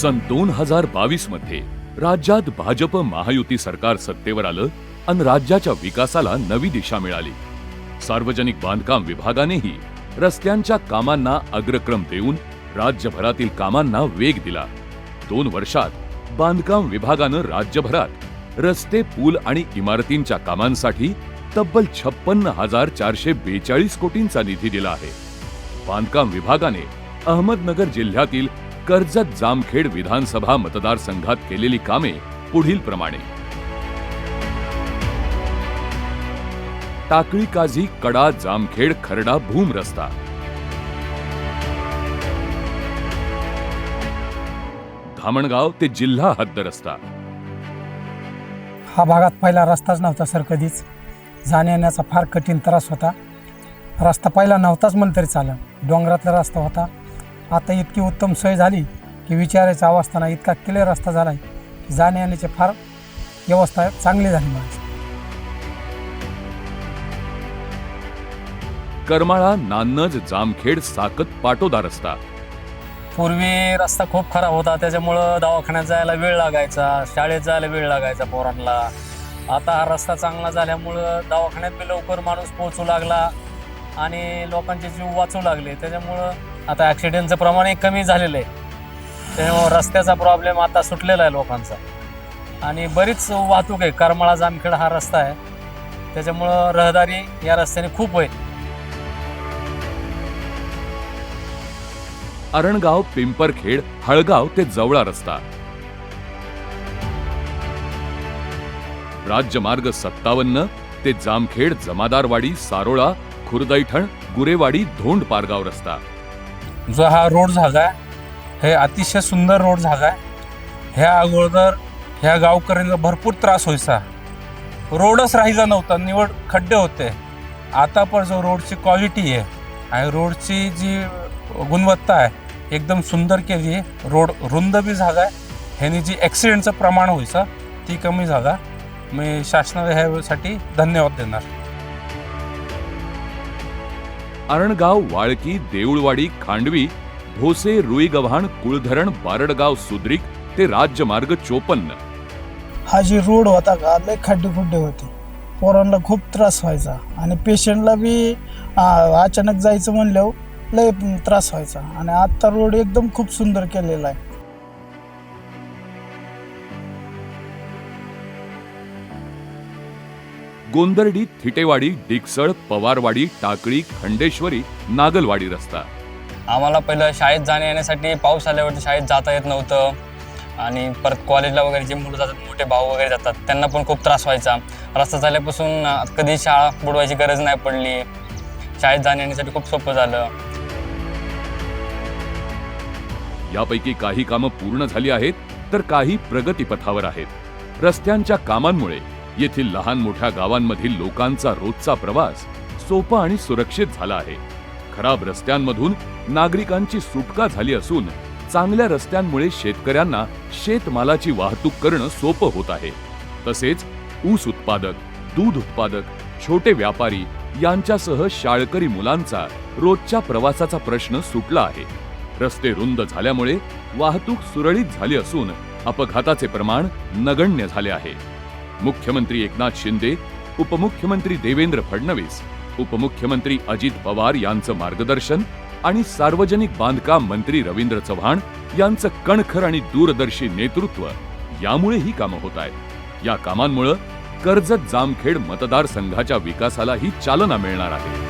सन दोन हजार बावीसमध्ये राज्यात भाजप महायुती सरकार सत्तेवर आलं आणि राज्याच्या विकासाला नवी दिशा मिळाली. सार्वजनिक बांधकाम विभागानेही रस्त्यांच्या कामांना अग्रक्रम देऊन राज्यभरातील कामांना वेग दिला. दोन वर्षात बांधकाम विभागानं राज्यभरात रस्ते पूल आणि इमारतींच्या कामांसाठी तब्बल छप्पन्न हजार चारशे बेचाळीस कोटींचा निधी दिला आहे. बांधकाम विभागाने अहमदनगर जिल्ह्यातील कर्जत जामखेड विधानसभा मतदारसंघात केलेली कामे पुढील प्रमाणे टाकळी काझी कडा जामखेड खरडा भूम रस्ता. धामणगाव ते जिल्हा हद्द रस्ता. हा भागात पहिला रस्ताच नव्हता सर कधीच. जाण्या येण्याचा फार कठीण त्रास होता. रस्ता पहिला नव्हताच म्हणलं तरी चालं डोंगरातला रस्ता होता. आता इतकी उत्तम सोय झाली की विचारायचा अवस्था नाही इतका क्लिअर रस्ता झाला आहे की जाण्या येण्याची फार व्यवस्था चांगली झाली माझी करमाळा नान्नज जामखेड साकत पाटोदा रस्ता. पूर्वी रस्ता खूप खराब होता. त्याच्यामुळं दवाखान्यात जायला वेळ लागायचा शाळेत जायला वेळ लागायचा पोरांना. आता हा रस्ता चांगला झाल्यामुळं दवाखान्यात बी लवकर माणूस पोहोचू लागला आणि लोकांचे जीव वाचू लागले. त्याच्यामुळं आता ॲक्सिडेंटचं प्रमाणही कमी झालेलं आहे. त्यामुळं रस्त्याचा प्रॉब्लेम आता सुटलेला आहे लोकांचा. आणि बरीच वाहतूक आहे. करमाळा जामखेड हा रस्ता आहे. त्याच्यामुळं रहदारी या रस्त्याने खूप आहे अरणगाव पिंपरखेड हळगाव ते जवळा रस्ता. राज्यमार्ग सत्तावन्न ते जामखेड जमादारवाडी सारोळा खुर्दैठण गुरेवाडी धोंड पारगाव रस्ता. जो हा रोड जागा आहे हे अतिशय सुंदर रोड झाला आहे. ह्या अगोदर ह्या गावकऱ्यांना भरपूर त्रास व्हायचा. रोडच राहिला नव्हता निवड खड्डे होते. आता पण जो रोडची क्वालिटी आहे आणि रोडची जी गुणवत्ता आहे एकदम सुंदर केली आहे. रोड रुंद बी जागा आहे. ह्यानी जी ॲक्सिडेंटचं प्रमाण व्हायचं ती कमी जागा मी शासनाला ह्यासाठी धन्यवाद देणार. अरणगाव वाळकी देऊळवाडी खांडवी भोसे रुईगव्हाण कुळधरण बारडगाव सुद्रिक ते राज्यमार्ग चोपन्न. हा जी रोड होता का लय खड्डे खुड्डे होते. पोरांना खूप त्रास व्हायचा आणि पेशंटला बी आ, अचानक जायचं म्हणल्यावर लय त्रास व्हायचा. आणि आत्ता रोड एकदम खूप सुंदर केलेला आहे. गोंदर्डी थिटेवाडी डिकसळ पवारवाडी टाकळी खंडेश्वरी नागलवाडी रस्ता. आम्हाला पहिलं शाळेत जाण्या येण्यासाठी पाऊस आल्यावरती शाळेत जाता येत नव्हतं. आणि परत कॉलेजला वगैरे जे मुलं जातात मोठे भाऊ वगैरे जातात त्यांना पण खूप त्रास व्हायचा. रस्ता झाल्यापासून कधी शाळा बुडवायची गरज नाही पडली. शाळेत जाण्या येण्यासाठी खूप सोपं झालं. यापैकी काही कामं पूर्ण झाली आहेत तर काही प्रगतीपथावर आहेत. रस्त्यांच्या कामांमुळे येथील लहान मोठ्या गावांमधील लोकांचा रोजचा प्रवास सोपा आणि सुरक्षित झाला आहे. खराब रस्त्यांमधून नागरिकांची सुटका झाली असून चांगल्या रस्त्यांमुळे शेतकऱ्यांना शेतमालाची वाहतूक करणं सोपं होत आहे. तसेच ऊस उत्पादक दूध उत्पादक छोटे व्यापारी यांच्यासह शाळकरी मुलांचा रोजच्या प्रवासाचा प्रश्न सुटला आहे. रस्ते रुंद झाल्यामुळे वाहतूक सुरळीत झाली असून अपघाताचे प्रमाण नगण्य झाले आहे. मुख्यमंत्री एकनाथ शिंदे उपमुख्यमंत्री देवेंद्र फडणवीस उपमुख्यमंत्री अजित पवार यांचं मार्गदर्शन आणि सार्वजनिक बांधकाम मंत्री रवींद्र चव्हाण यांचं कणखर आणि दूरदर्शी नेतृत्व यामुळे ही कामं होत आहेत. या कामांमुळे कर्जत जामखेड मतदारसंघाच्या विकासालाही चालना मिळणार आहे.